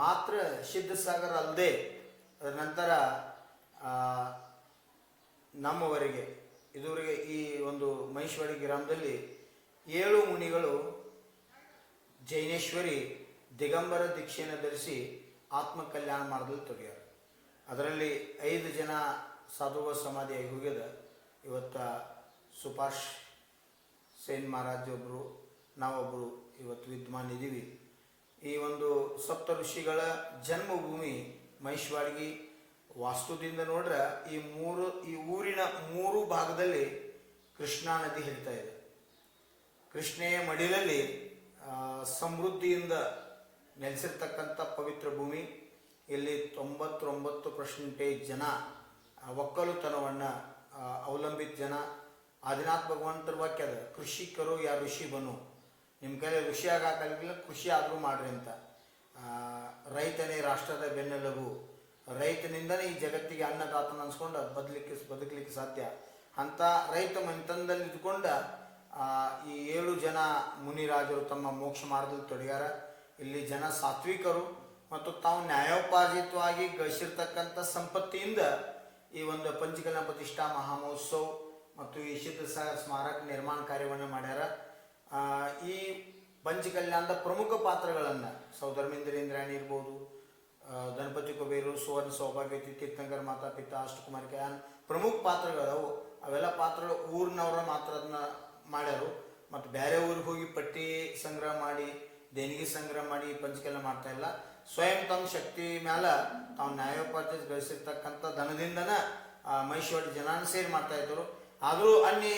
ಮಾತ್ರ ಸಿದ್ಧಸಾಗರ ಅಲ್ಲದೆ ನಂತರ ನಮ್ಮವರೆಗೆ, ಇದುವರೆಗೆ ಈ ಒಂದು ಮಹೇಶ್ವರಿ ಗ್ರಾಮದಲ್ಲಿ ಏಳು ಮುನಿಗಳು ಜೈನೇಶ್ವರಿ ದಿಗಂಬರ ದೀಕ್ಷೆಯನ್ನು ಧರಿಸಿ ಆತ್ಮ ಕಲ್ಯಾಣ ಮಾಡೋದ್ರಲ್ಲಿ ತೊಡಗ್ಯಾರ ಅದರಲ್ಲಿ ಐದು ಜನ ಸಾಧುವ ಸಮಾಧಿಯಾಗಿ ಹೋಗ್ಯದ. ಇವತ್ತ ಸುಭಾಷ್ ಸೇನ್ ಮಹಾರಾಜ್ ಒಬ್ಬರು ನಾವೊಬ್ಬರು ಇವತ್ತು ವಿದ್ಯಮಾನ್ ಇದ್ದೀವಿ ಈ ಒಂದು ಸಪ್ತ ಋಷಿಗಳ ಜನ್ಮಭೂಮಿ ಮಹಿಷ್ವಾಡಗಿ ವಾಸ್ತುದಿಂದ ನೋಡ್ರೆ ಈ ಮೂರು, ಈ ಊರಿನ ಮೂರು ಭಾಗದಲ್ಲಿ ಕೃಷ್ಣಾ ನದಿ ಹರಿತಾ ಇದೆ. ಕೃಷ್ಣೆಯ ಮಡಿಲಲ್ಲಿ ಸಮೃದ್ಧಿಯಿಂದ ನೆಲೆಸಿರ್ತಕ್ಕಂಥ ಪವಿತ್ರ ಭೂಮಿ. ಇಲ್ಲಿ ತೊಂಬತ್ತೊಂಬತ್ತು ಪರ್ಸೆಂಟೇಜ್ ಜನ ಒಕ್ಕಲುತನವನ್ನು ಅವಲಂಬಿತ ಜನ. ಆದಿನಾಥ್ ಭಗವಂತರ ವಾಕ್ಯದ ಕೃಷಿಕರು ಯಾ ಋಷಿ ಬನು ನಿಮ್ಮ ಕೈಲಿ ಋಷಿ ಹಾಕಲಿಲ್ಲ ಖುಷಿ ಆದರೂ ಮಾಡ್ರಿ ಅಂತ. ರೈತನೇ ರಾಷ್ಟ್ರದ ಬೆನ್ನೆಲುಬು. ರೈತನಿಂದನೇ ಈ ಜಗತ್ತಿಗೆ ಅನ್ನದಾತನ ಅನ್ಸ್ಕೊಂಡು ಬದಲಿಕ್ಕೆ ಬದುಕಲಿಕ್ಕೆ ಸಾಧ್ಯ. ಅಂತ ರೈತ ಮನೆತನದಲ್ಲಿ ಇದ್ಕೊಂಡ ಆ, ಈ ಏಳು ಜನ ಮುನಿರಾಜರು ತಮ್ಮ ಮೋಕ್ಷ ಮಾರ್ಗದಲ್ಲಿ ತೊಡಗ್ಯಾರ. ಇಲ್ಲಿ ಜನ ಸಾತ್ವಿಕರು ಮತ್ತು ತಾವು ನ್ಯಾಯೋಪಾರ್ಜಿತವಾಗಿ ಗಳಿಸಿರ್ತಕ್ಕಂಥ ಸಂಪತ್ತಿಯಿಂದ ಈ ಒಂದು ಪಂಚಕಲ್ಯಾಣ ಪ್ರತಿಷ್ಠಾ ಮಹಾಮಹೋತ್ಸವ ಮತ್ತು ಈ ಸಿದ್ಧ ಸ್ಮಾರಕ ನಿರ್ಮಾಣ ಕಾರ್ಯವನ್ನು ಮಾಡ್ಯಾರ. ಈ ಪಂಚಕಲ್ಯಾಣದ ಪ್ರಮುಖ ಪಾತ್ರಗಳನ್ನು ಸೌಧರ್ಮೇಂದ್ರೇಂದ್ರಾಣಿ ಇರ್ಬೋದು ಆ, ಗಣಪತಿ ಕುಬೇರು ಸುವರ್ಣ ಸೌಭಾಗ್ಯತಿ ತೀರ್ಥಂಕರ್ ಮಾತಾ ಪಿತಾ ಅಷ್ಟಕುಮಾರ್ ಕಯಾನ್ ಪ್ರಮುಖ ಪಾತ್ರಗಳವು ಅವೆಲ್ಲ ಪಾತ್ರಗಳು ಊರಿನವ್ರ ಮಾತ್ರ ಅದನ್ನ ಮಾಡ್ಯಾರು. ಮತ್ತು ಬೇರೆ ಊರಿಗೆ ಹೋಗಿ ಪಟ್ಟಿ ಸಂಗ್ರಹ ಮಾಡಿ ದೇಣಿಗೆ ಸಂಗ್ರಹ ಮಾಡಿ ಪಂಚಕಲ್ಯಾಣ ಮಾಡ್ತಾ ಇಲ್ಲ. ಸ್ವಯಂ ತಮ್ಮ ಶಕ್ತಿ ಮೇಲೆ ತಾವು ನ್ಯಾಯೋಪಾಧ್ಯ ಗಳಿಸಿರ್ತಕ್ಕಂಥ ಧನದಿಂದನ ಆ, ಮೈಸೂರು ಜನಾನ ಸೇರಿ ಮಾಡ್ತಾ ಇದ್ರು ಆದರೂ ಅಲ್ಲಿ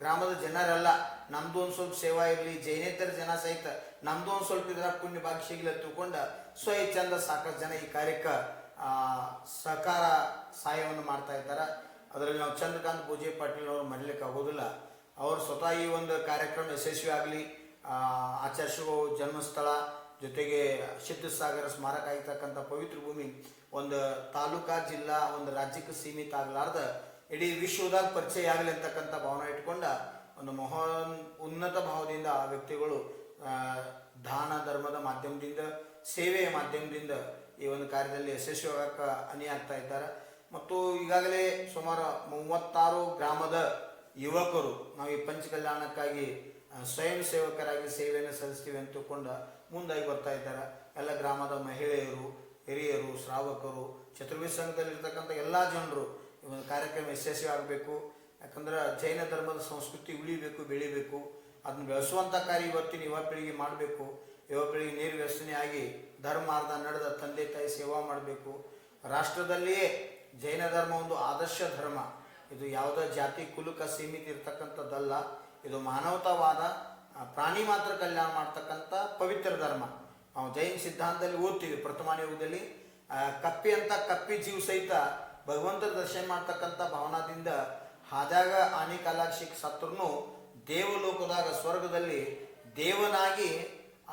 ಗ್ರಾಮದ ಜನರೆಲ್ಲ ನಮ್ದು ಒಂದು ಸ್ವಲ್ಪ ಸೇವಾ ಇರಲಿ, ಜೈನೇತರ ಜನ ಸಹಿತ ನಮ್ದು ಒಂದು ಸ್ವಲ್ಪ ಇದರ ಪುಣ್ಯ ಭಾಗ್ಯ ಸಿಗ್ಲಿ ತಿಳ್ಕೊಂಡ ಸೊ ಈ ಚಂದ ಸಾಕಷ್ಟು ಜನ ಈ ಕಾರ್ಯಕ್ಕೆ ಸಹಕಾರ ಸಹಾಯವನ್ನು ಮಾಡ್ತಾ ಇದ್ದಾರೆ. ಅದರಲ್ಲಿ ನಾವು ಚಂದ್ರಕಾಂತ್ ಪೂಜೆ ಪಾಟೀಲ್ ಅವರು ಮಾಡಲಿಕ್ಕೆ ಆಗೋದಿಲ್ಲ. ಅವರು ಸ್ವತಃ ಈ ಒಂದು ಕಾರ್ಯಕ್ರಮ ಯಶಸ್ವಿ ಆಗಲಿ, ಆ ಶಿವ ಜನ್ಮಸ್ಥಳ ಜೊತೆಗೆ ಸಿದ್ಧಸಾಗರ ಸ್ಮಾರಕ ಆಗಿರ್ತಕ್ಕಂಥ ಪವಿತ್ರ ಭೂಮಿ ಒಂದು ತಾಲೂಕಾ ಜಿಲ್ಲಾ ಒಂದು ರಾಜ್ಯಕ್ಕೆ ಸೀಮಿತ ಆಗಲಾರ್ದ, ಇಡೀ ವಿಶ್ವದಾಗ ಪರಿಚಯ ಆಗಲಿ ಅಂತಕ್ಕಂಥ ಭಾವನೆ ಇಟ್ಕೊಂಡ ಒಂದು ಮಹಾನ್ ಉನ್ನತ ಭಾವದಿಂದ ಆ ವ್ಯಕ್ತಿಗಳು ದಾನ ಧರ್ಮದ ಮಾಧ್ಯಮದಿಂದ, ಸೇವೆಯ ಮಾಧ್ಯಮದಿಂದ ಈ ಒಂದು ಕಾರ್ಯದಲ್ಲಿ ಯಶಸ್ವಿಯಾಗಕ್ಕೆ ಅನಿ ಆಗ್ತಾ ಇದ್ದಾರೆ. ಮತ್ತು ಈಗಾಗಲೇ ಸುಮಾರು ಮೂವತ್ತಾರು ಗ್ರಾಮದ ಯುವಕರು, ನಾವು ಈ ಪಂಚಕಲ್ಯಾಣಕ್ಕಾಗಿ ಕಲ್ಯಾಣಕ್ಕಾಗಿ ಸ್ವಯಂ ಸೇವಕರಾಗಿ ಸೇವೆಯನ್ನು ಸಲ್ಲಿಸ್ತೀವಿ ಅಂತ ತಿಳ್ಕೊಂಡು ಮುಂದಾಗಿ ಬರ್ತಾ ಇದ್ದಾರೆ. ಎಲ್ಲ ಗ್ರಾಮದ ಮಹಿಳೆಯರು, ಹಿರಿಯರು, ಶ್ರಾವಕರು, ಚತುರ್ವೇದ ಸಂಘದಲ್ಲಿರ್ತಕ್ಕಂಥ ಎಲ್ಲ ಜನರು ಈ ಒಂದು ಕಾರ್ಯಕ್ರಮ ಯಶಸ್ವಿ ಆಗಬೇಕು ಯಾಕಂದ್ರೆ ಜೈನ ಧರ್ಮದ ಸಂಸ್ಕೃತಿ ಉಳಿಬೇಕು, ಬೆಳಿಬೇಕು, ಅದನ್ನ ಬೆಳೆಸುವಂಥ ಕಾರ್ಯ ಇವತ್ತಿನ ಯುವ ಪೀಳಿಗೆ ಮಾಡಬೇಕು. ಯುವ ಪೀಳಿಗೆ ನೀರು ವ್ಯಸನೆ ಆಗಿ ಧರ್ಮಾರ್ಧ ನಡೆದ ತಂದೆ, ತಾಯಿ ಸೇವಾ ಮಾಡಬೇಕು. ರಾಷ್ಟ್ರದಲ್ಲಿಯೇ ಜೈನ ಧರ್ಮ ಒಂದು ಆದರ್ಶ ಧರ್ಮ. ಇದು ಯಾವುದೇ ಜಾತಿ, ಕುಲಕ ಸೀಮಿತ ಇರ್ತಕ್ಕಂಥದ್ದಲ್ಲ. ಇದು ಮಾನವತಾವಾದ ಪ್ರಾಣಿ ಮಾತ್ರ ಕಲ್ಯಾಣ ಮಾಡ್ತಕ್ಕಂಥ ಪವಿತ್ರ ಧರ್ಮ. ನಾವು ಜೈನ ಸಿದ್ಧಾಂತದಲ್ಲಿ ಓದ್ತೀವಿ ಪ್ರಥಮ ಯುಗದಲ್ಲಿ ಕಪ್ಪಿ ಅಂತ ಕಪ್ಪಿ ಜೀವ ಸಹಿತ ಭಗವಂತರ ದರ್ಶನ ಮಾಡ್ತಕ್ಕಂಥ ಭಾವನಾದಿಂದ ಹಾದಾಗ ಆನೆ ಕಾಲಾಕ್ಷಿಕ್ ಸತ್ರೂ ದೇವಲೋಕದಾಗ, ಸ್ವರ್ಗದಲ್ಲಿ ದೇವನಾಗಿ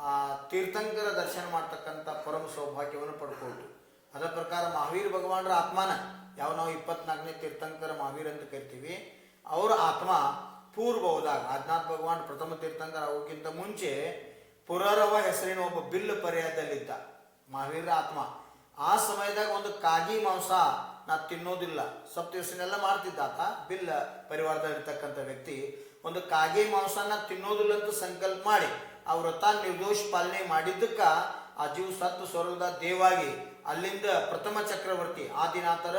ಆ ತೀರ್ಥಂಕರ ದರ್ಶನ ಮಾಡ್ತಕ್ಕಂಥ ಪರಮ ಸೌಭಾಗ್ಯವನ್ನು ಪಡ್ಕೊಳ್ತು. ಅದರ ಪ್ರಕಾರ ಮಹಾವೀರ ಭಗವಾನರ ಆತ್ಮನ ಯಾವ ನಾವು ಇಪ್ಪತ್ನಾಲ್ಕನೇ ತೀರ್ಥಂಕರ ಮಹಾವೀರ ಅಂತ ಕರಿತೀವಿ, ಅವರ ಆತ್ಮ ಪೂರ್ವ ಹೋದಾಗ ಆಜ್ಞಾತ್ ಭಗವಾನ್ ಪ್ರಥಮ ತೀರ್ಥಂಕರ ಅವಕ್ಕಿಂತ ಮುಂಚೆ ಪುರರವ ಹೆಸರಿನ ಒಬ್ಬ ಬಿಲ್ ಪರ್ಯಾಯದಲ್ಲಿದ್ದ ಮಹಾವೀರ ಆತ್ಮ. ಆ ಸಮಯದಾಗ ಒಂದು ಕಾಗಿ ಮಾಂಸ ನಾ ತಿನ್ನೋದಿಲ್ಲ. ಸಪ್ತ ದಿವಸನೆಲ್ಲ ಮಾಡ್ತಿದ್ದ ಆತ ಬಿಲ್ಲ ಪರಿವಾರದಲ್ಲಿರ್ತಕ್ಕಂಥ ವ್ಯಕ್ತಿ ಒಂದು ಕಾಗೆ ಮಾಂಸನ ತಿನ್ನೋದಿಲ್ಲ ಅಂತ ಸಂಕಲ್ಪ ಮಾಡಿ ಆ ವ್ರತ ನಿರ್ದೋಷ ಪಾಲನೆ ಮಾಡಿದ್ದಕ್ಕ ಆ ಜೀವ ಸತ್ತು ಸ್ವರ್ಗದ ದೇವಾಗಿ ಅಲ್ಲಿಂದ ಪ್ರಥಮ ಚಕ್ರವರ್ತಿ ಆದಿನಾಥರ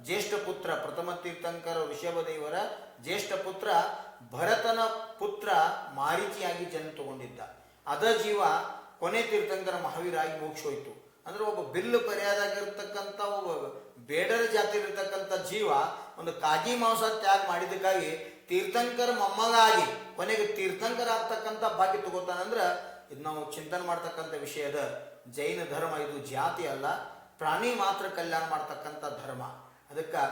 ಜ್ಯೇಷ್ಠ ಪುತ್ರ, ಪ್ರಥಮ ತೀರ್ಥಂಕರ ಋಷಭದೇವರ ಜ್ಯೇಷ್ಠ ಪುತ್ರ, ಭರತನ ಪುತ್ರ ಮಾರಿತಿಯಾಗಿ ಜನ್ಮ ತಗೊಂಡಿದ್ದ. ಅದ ಜೀವ ಕೊನೆ ತೀರ್ಥಂಕರ ಮಹಾವೀರಾಗಿ ಮೋಕ್ಷ ಹೋಯ್ತು. ಅಂದ್ರೆ ಒಬ್ಬ ಬಿಲ್ಲು ಪರ್ಯಾದಾಗಿರ್ತಕ್ಕಂಥ ಒಬ್ಬ ಬೇಡರ ಜಾತಿ ಇರತಕ್ಕಂಥ ಜೀವ ಒಂದು ಕಾಜಿ ಮಾಂಸ ತ್ಯಾಗ ಮಾಡಿದ್ದಕ್ಕಾಗಿ ತೀರ್ಥಂಕರ ಮೊಮ್ಮಗಾಗಿ ಕೊನೆಗೆ ತೀರ್ಥಂಕರ ಆಗ್ತಕ್ಕಂಥ ಭಾಗ್ಯ ತಗೋತಾನಂದ್ರೆ ಇದು ನಾವು ಚಿಂತನೆ ಮಾಡ್ತಕ್ಕಂಥ ವಿಷಯದ ಜೈನ ಧರ್ಮ ಇದು ಜಾತಿ ಅಲ್ಲ, ಪ್ರಾಣಿ ಮಾತ್ರ ಕಲ್ಯಾಣ ಮಾಡ್ತಕ್ಕಂಥ ಧರ್ಮ. ಅದಕ್ಕೆ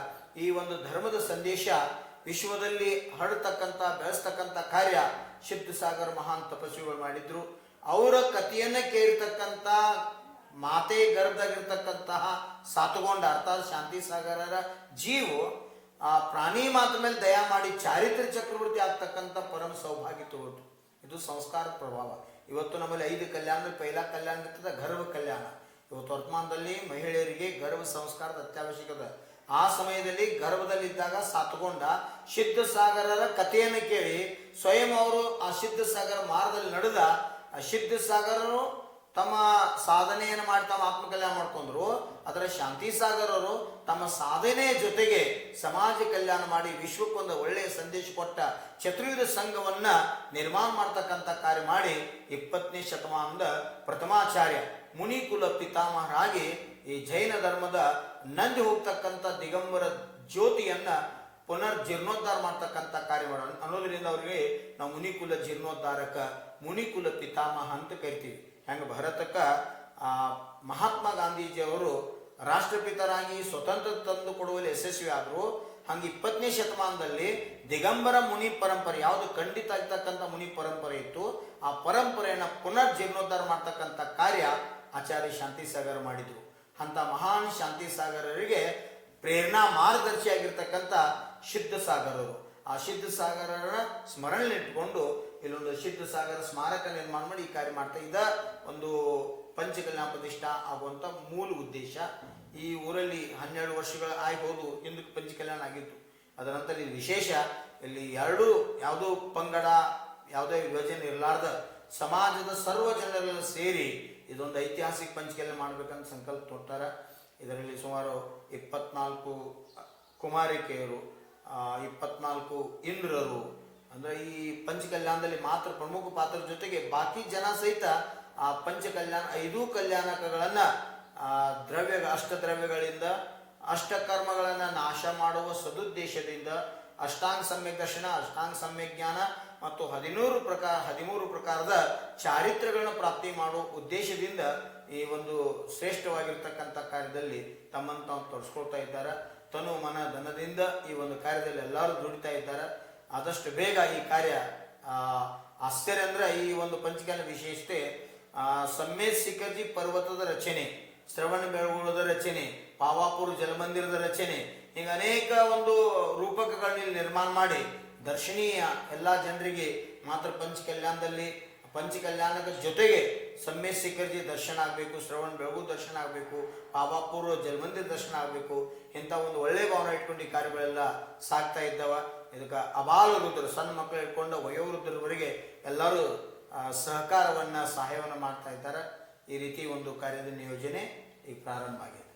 ಈ ಒಂದು ಧರ್ಮದ ಸಂದೇಶ ವಿಶ್ವದಲ್ಲಿ ಹರಡ್ತಕ್ಕಂಥ, ಬೆಳೆಸ್ತಕ್ಕಂಥ ಕಾರ್ಯ ಸಿದ್ಧಸಾಗರ ಮಹಾನ್ ತಪಸ್ವಿಗಳು ಮಾಡಿದ್ರು. ಅವರ ಕಥೆಯನ್ನ ಕೇಳಿರ್ತಕ್ಕಂಥ ಮಾತೆ ಗರ್ಭದಾಗಿರ್ತಕ್ಕಂತಹ ಸಾತುಗೊಂಡ ಅರ್ಥಾತ್ ಶಾಂತಿ ಸಾಗರರ ಜೀವು, ಆ ಪ್ರಾಣಿ ಮಾತ ಮೇಲೆ ದಯಾ ಮಾಡಿ ಚಾರಿತ್ರ್ಯ ಚಕ್ರವರ್ತಿ ಆಗ್ತಕ್ಕಂಥ ಪರಮ ಸೌಭಾಗ್ಯ ತಗೋತು ಇದು ಸಂಸ್ಕಾರ ಪ್ರಭಾವ. ಇವತ್ತು ನಮ್ಮಲ್ಲಿ ಐದು ಕಲ್ಯಾಣ, ಪೈಲಾ ಕಲ್ಯಾಣ ಇರ್ತದೆ, ಗರ್ಭ ಕಲ್ಯಾಣ. ಇವತ್ತು ವರ್ತಮಾನದಲ್ಲಿ ಮಹಿಳೆಯರಿಗೆ ಗರ್ಭ ಸಂಸ್ಕಾರದ ಅತ್ಯವಶ್ಯಕತೆ. ಆ ಸಮಯದಲ್ಲಿ ಗರ್ಭದಲ್ಲಿದ್ದಾಗ ಸಾತ್ಕೊಂಡ ಸಿದ್ಧ ಸಾಗರರ ಕಥೆಯನ್ನು ಕೇಳಿ, ಸ್ವಯಂ ಅವರು ಆ ಸಿದ್ಧ ಸಾಗರ ಮಾರ್ಗದಲ್ಲಿ ನಡೆದ, ಆ ಸಿದ್ಧ ಸಾಗರರು ತಮ್ಮ ಸಾಧನೆಯನ್ನು ಮಾಡಿ ತಮ್ಮ ಆತ್ಮಕಲ್ಯಾಣ ಮಾಡ್ಕೊಂಡ್ರು, ಅದರ ಶಾಂತಿ ಸಾಗರರು ತಮ್ಮ ಸಾಧನೆಯ ಜೊತೆಗೆ ಸಮಾಜ ಕಲ್ಯಾಣ ಮಾಡಿ ವಿಶ್ವಕ್ಕೊಂದು ಒಳ್ಳೆಯ ಸಂದೇಶ ಕೊಟ್ಟ ಚತುರ್ಯುಧ ಸಂಘವನ್ನ ನಿರ್ಮಾಣ ಮಾಡ್ತಕ್ಕಂಥ ಕಾರ್ಯ ಮಾಡಿ ಇಪ್ಪತ್ತನೇ ಶತಮಾನದ ಪ್ರಥಮಾಚಾರ್ಯ ಮುನಿಕುಲ ಪಿತಾಮಹರಾಗಿ ಈ ಜೈನ ಧರ್ಮದ ನಂದಿ ಹೋಗ್ತಕ್ಕಂಥ ದಿಗಂಬರ ಜ್ಯೋತಿಯನ್ನ ಪುನರ್ ಜೀರ್ಣೋದ್ಧಾರ ಮಾಡ್ತಕ್ಕಂಥ ಕಾರ್ಯ ಮಾಡೋಣ ಅನ್ನೋದ್ರಿಂದ ಅವರಿಗೆ ನಾವು ಮುನಿಕುಲ ಜೀರ್ಣೋದ್ಧಾರಕ ಮುನಿಕುಲ ಪಿತಾಮಹ ಅಂತ ಕರಿತೀವಿ. ಹೆಂಗ ಭಾರತಕ್ಕೆ ಆ, ಮಹಾತ್ಮ ಗಾಂಧೀಜಿಯವರು ರಾಷ್ಟ್ರಪಿತರಾಗಿ ಸ್ವತಂತ್ರ ತಂದು ಕೊಡುವಲ್ಲಿ ಯಶಸ್ವಿ ಆದರು ಹಂಗೆ ಇಪ್ಪತ್ತನೇ ಶತಮಾನದಲ್ಲಿ ದಿಗಂಬರ ಮುನಿ ಪರಂಪರೆ ಯಾವುದು ಖಂಡಿತ ಆಗ್ತಕ್ಕಂಥ ಮುನಿ ಪರಂಪರೆ ಇತ್ತು ಆ ಪರಂಪರೆಯನ್ನ ಪುನರ್ ಜೀರ್ಣೋದ್ಧಾರ ಮಾಡ್ತಕ್ಕಂಥ ಕಾರ್ಯ ಆಚಾರ್ಯ ಶಾಂತಿ ಸಾಗರ್ ಮಾಡಿದ್ರು. ಅಂತ ಮಹಾನ್ ಶಾಂತಿ ಸಾಗರರಿಗೆ ಪ್ರೇರಣಾ ಮಾರ್ಗದರ್ಶಿಯಾಗಿರ್ತಕ್ಕಂಥ ಸಿದ್ಧ ಸಾಗರರು ಆ ಸಿದ್ಧ ಸಾಗರರ ಸ್ಮರಣೆ ಇಟ್ಕೊಂಡು ಇಲ್ಲೊಂದು ಸಿದ್ಧ ಸಾಗರ ಸ್ಮಾರಕ ನಿರ್ಮಾಣ ಮಾಡಿ ಈ ಕಾರ್ಯ ಮಾಡ್ತಾ ಇದ್ದ ಒಂದು ಪಂಚಕಲ್ಯಾಣ ಪ್ರತಿಷ್ಠಾ ಆಗುವಂತ ಮೂಲ ಉದ್ದೇಶ ಈ ಊರಲ್ಲಿ ಹನ್ನೆರಡು ವರ್ಷಗಳ ಆಯ್ಬಹುದು ಹೋದು ಹಿಂದಕ್ಕೆ ಪಂಚಕಲ್ಯಾಣ ಆಗಿತ್ತು. ಅದರ ನಂತರ ವಿಶೇಷ ಇಲ್ಲಿ ಎರಡೂ ಯಾವುದೋ ಪಂಗಡ, ಯಾವುದೇ ವಿಭಜನೆ ಇರಲಾರ್ದ ಸಮಾಜದ ಸರ್ವ ಜನರೆಲ್ಲ ಸೇರಿ ಇದೊಂದು ಐತಿಹಾಸಿಕ ಪಂಚಕಲ್ಯಾಣ ಮಾಡ್ಬೇಕಂತ ಸಂಕಲ್ಪ ತೊಡ್ತಾರೆ ಇದರಲ್ಲಿ ಸುಮಾರು ಇಪ್ಪತ್ನಾಲ್ಕು ಕುಮಾರಿಕೆಯರು ಇಪ್ಪತ್ನಾಲ್ಕು ಇಂದ್ರರು ಅಂದ್ರೆ ಈ ಪಂಚಕಲ್ಯಾಣದಲ್ಲಿ ಮಾತ್ರ ಪ್ರಮುಖ ಪಾತ್ರದ ಜೊತೆಗೆ ಬಾಕಿ ಜನ ಸಹಿತ ಆ ಪಂಚಕಲ್ಯಾಣ ಐದು ಕಲ್ಯಾಣಕಗಳನ್ನ ಆ, ದ್ರವ್ಯ ಅಷ್ಟದ್ರವ್ಯಗಳಿಂದ ಅಷ್ಟಕರ್ಮಗಳನ್ನ ನಾಶ ಮಾಡುವ ಸದುದ್ದೇಶದಿಂದ ಅಷ್ಟಾಂಗ ಸಮ್ಯಕ್ ದರ್ಶನ ಅಷ್ಟಾಂಗ ಸಮ್ಯಕ್ ಜ್ಞಾನ ಮತ್ತು ಹದಿನೂರು ಪ್ರಕಾರ ಹದಿಮೂರು ಪ್ರಕಾರದ ಚಾರಿತ್ರಗಳನ್ನು ಪ್ರಾಪ್ತಿ ಮಾಡುವ ಉದ್ದೇಶದಿಂದ ಈ ಒಂದು ಶ್ರೇಷ್ಠವಾಗಿರ್ತಕ್ಕಂಥ ಕಾರ್ಯದಲ್ಲಿ ತಮ್ಮನ್ನು ತಾವು ತೊಡಸ್ಕೊಳ್ತಾ ಇದ್ದಾರೆ. ತನು ಮನ ಧನದಿಂದ ಈ ಒಂದು ಕಾರ್ಯದಲ್ಲಿ ಎಲ್ಲರೂ ದುಡಿತಾ ಇದ್ದಾರೆ. ಆದಷ್ಟು ಬೇಗ ಈ ಕಾರ್ಯ ಆಶ್ಚರ್ಯ ಅಂದ್ರೆ ಈ ಒಂದು ಪಂಚಕಾಲ ವಿಶೇಷತೆ ಆ, ಸಮ್ಮೇತ್ ಶಿಖರ್ಜಿ ಪರ್ವತದ ರಚನೆ ಶ್ರವಣ ಬೆಳಗುಳದ ರಚನೆ ಪಾವಾಪುರ ಜಲಮಂದಿರದ ರಚನೆ ಹೀಗೆ ಅನೇಕ ಒಂದು ರೂಪಕಗಳನ್ನ ನಿರ್ಮಾಣ ಮಾಡಿ ದರ್ಶನೀಯ ಎಲ್ಲ ಜನರಿಗೆ ಮಾತ್ರ ಪಂಚಕಲ್ಯಾಣದಲ್ಲಿ ಪಂಚಕಲ್ಯಾಣದ ಜೊತೆಗೆ ಸಮ್ಮೇತ್ ಶಿಖರ್ಜಿ ದರ್ಶನ ಆಗಬೇಕು, ಶ್ರವಣ ಬೆಳಗು ದರ್ಶನ ಆಗಬೇಕು ಬಾಬಾ ಪೂರ್ವ ಜನ್ಮಂದಿರ ದರ್ಶನ ಆಗಬೇಕು, ಇಂಥ ಒಂದು ಒಳ್ಳೆ ಭಾವನೆ ಇಟ್ಕೊಂಡು ಈ ಕಾರ್ಯಗಳೆಲ್ಲ ಸಾಗ್ತಾ ಇದ್ದಾವ. ಇದಕ್ಕೆ ಅಬಾಲ ವೃದ್ಧರು, ಸಣ್ಣ ಮಕ್ಕಳು ಇಟ್ಕೊಂಡ ವಯೋವೃದ್ಧರವರೆಗೆ ಎಲ್ಲರೂ ಸಹಕಾರವನ್ನು, ಸಹಾಯವನ್ನ ಮಾಡ್ತಾ ಇದ್ದಾರೆ. ಈ ರೀತಿ ಒಂದು ಕಾರ್ಯದ ನಿಯೋಜನೆ ಈಗ ಪ್ರಾರಂಭ ಆಗಿದೆ.